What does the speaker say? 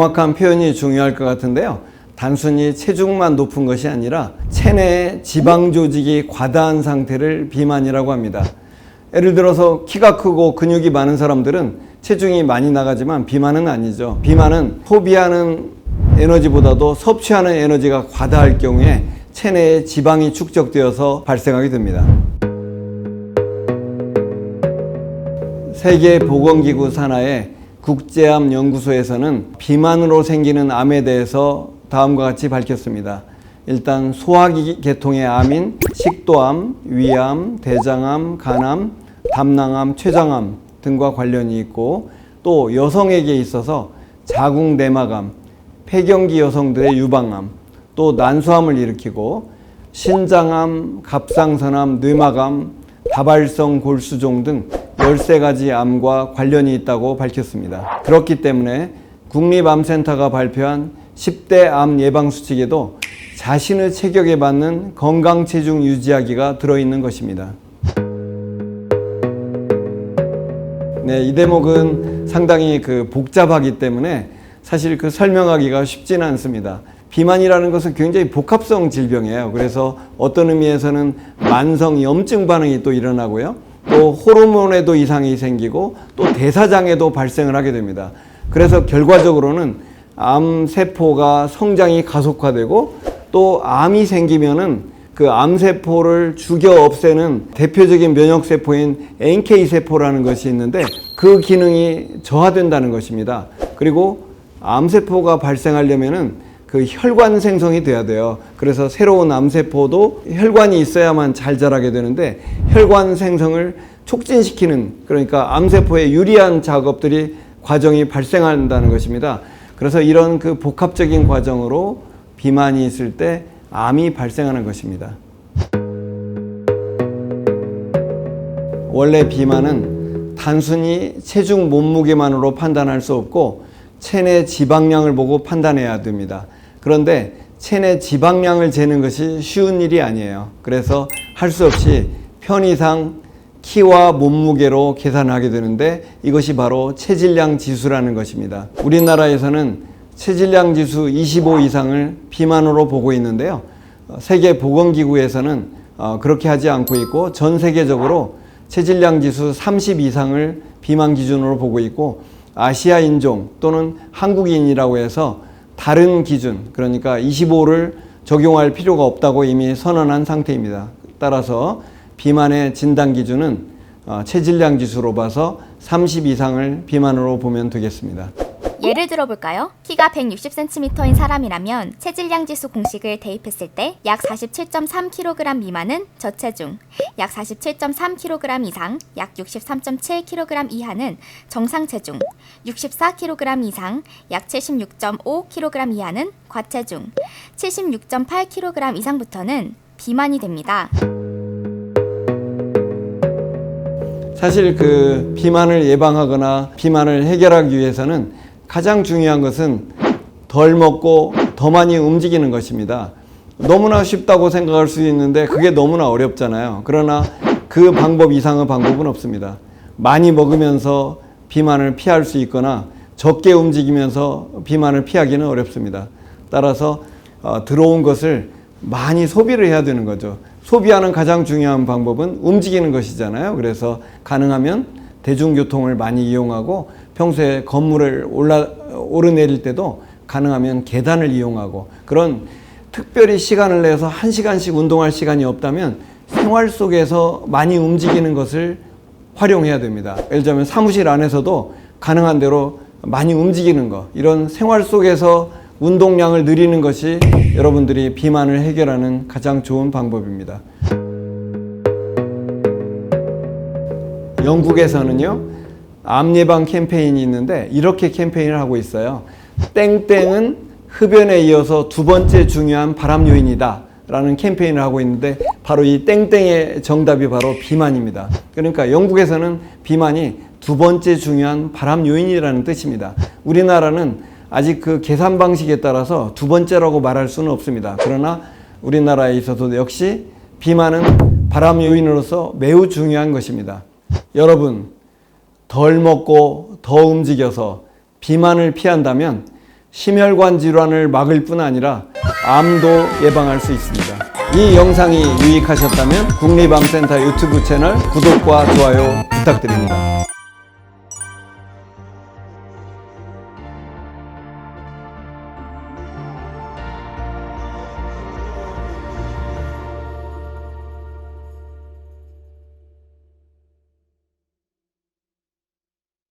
정확한 표현이 중요할 것 같은데요. 단순히 체중만 높은 것이 아니라 체내에 지방 조직이 과다한 상태를 비만이라고 합니다. 예를 들어서 키가 크고 근육이 많은 사람들은 체중이 많이 나가지만 비만은 아니죠. 비만은 소비하는 에너지보다도 섭취하는 에너지가 과다할 경우에 체내에 지방이 축적되어서 발생하게 됩니다. 세계보건기구 산하의 국제암 연구소에서는 비만으로 생기는 암에 대해서 다음과 같이 밝혔습니다. 일단 소화기 계통의 암인 식도암, 위암, 대장암, 간암, 담낭암, 췌장암 등과 관련이 있고 또 여성에게 있어서 자궁 내막암, 폐경기 여성들의 유방암, 또 난소암을 일으키고 신장암, 갑상선암, 뇌막암, 다발성 골수종 등 13가지 암과 관련이 있다고 밝혔습니다. 그렇기 때문에 국립암센터가 발표한 10대 암 예방 수칙에도 자신의 체격에 맞는 건강 체중 유지하기가 들어있는 것입니다. 네, 이 대목은 상당히 그 복잡하기 때문에 사실 그 설명하기가 쉽지는 않습니다. 비만이라는 것은 굉장히 복합성 질병이에요. 그래서 어떤 의미에서는 만성 염증 반응이 또 일어나고요. 또 호르몬에도 이상이 생기고 또 대사장에도 발생을 하게 됩니다. 그래서 결과적으로는 암 세포가 성장이 가속화되고 또 암이 생기면은 그 암세포를 죽여 없애는 대표적인 면역세포인 NK세포라는 것이 있는데 그 기능이 저하된다는 것입니다. 그리고 암세포가 발생하려면은 그 혈관 생성이 돼야 돼요. 그래서 새로운 암세포도 혈관이 있어야만 잘 자라게 되는데 혈관 생성을 촉진시키는 그러니까 암세포에 유리한 작업들이 과정이 발생한다는 것입니다. 그래서 이런 그 복합적인 과정으로 비만이 있을 때 암이 발생하는 것입니다. 원래 비만은 단순히 체중 몸무게만으로 판단할 수 없고 체내 지방량을 보고 판단해야 됩니다. 그런데 체내 지방량을 재는 것이 쉬운 일이 아니에요. 그래서 할 수 없이 편의상 키와 몸무게로 계산하게 되는데 이것이 바로 체질량 지수라는 것입니다. 우리나라에서는 체질량 지수 25 이상을 비만으로 보고 있는데요. 어, 세계 보건기구에서는 어, 그렇게 하지 않고 있고 전 세계적으로 체질량 지수 30 이상을 비만 기준으로 보고 있고 아시아 인종 또는 한국인이라고 해서 다른 기준 그러니까 25를 적용할 필요가 없다고 이미 선언한 상태입니다. 따라서 비만의 진단 기준은 어, 체질량 지수로 봐서 30 이상을 비만으로 보면 되겠습니다. 예를 들어볼까요? 키가 160cm인 사람이라면 체질량 지수 공식을 대입했을 때 약 47.3kg 미만은 저체중, 약 47.3kg 이상, 약 63.7kg 이하는 정상 체중, 64kg 이상, 약 76.5kg 이하는 과체중, 76.8kg 이상부터는 비만이 됩니다. 사실 그 비만을 예방하거나 비만을 해결하기 위해서는 가장 중요한 것은 덜 먹고 더 많이 움직이는 것입니다. 너무나 쉽다고 생각할 수 있는데 그게 너무나 어렵잖아요. 그러나 그 방법 이상의 방법은 없습니다. 많이 먹으면서 비만을 피할 수 있거나 적게 움직이면서 비만을 피하기는 어렵습니다. 따라서 어, 들어온 것을 많이 소비를 해야 되는 거죠. 소비하는 가장 중요한 방법은 움직이는 것이잖아요. 그래서 가능하면 대중교통을 많이 이용하고 평소에 건물을 올라 오르내릴 때도 가능하면 계단을 이용하고 그런 특별히 시간을 내서 한 시간씩 운동할 시간이 없다면 생활 속에서 많이 움직이는 것을 활용해야 됩니다. 예를 들면 사무실 안에서도 가능한 대로 많이 움직이는 것 이런 생활 속에서 운동량을 늘리는 것이 여러분들이 비만을 해결하는 가장 좋은 방법입니다. 영국에서는요, 암 예방 캠페인이 있는데 이렇게 캠페인을 하고 있어요. 땡땡은 흡연에 이어서 두 번째 중요한 발암 요인이다. 라는 캠페인을 하고 있는데 바로 이 땡땡의 정답이 바로 비만입니다. 그러니까 영국에서는 비만이 두 번째 중요한 발암 요인이라는 뜻입니다. 우리나라는 아직 그 계산 방식에 따라서 두 번째라고 말할 수는 없습니다. 그러나 우리나라에 있어도 역시 비만은 발암 요인으로서 매우 중요한 것입니다. 여러분, 덜 먹고 더 움직여서 비만을 피한다면 심혈관 질환을 막을 뿐 아니라 암도 예방할 수 있습니다. 이 영상이 유익하셨다면 국립암센터 유튜브 채널 구독과 좋아요 부탁드립니다.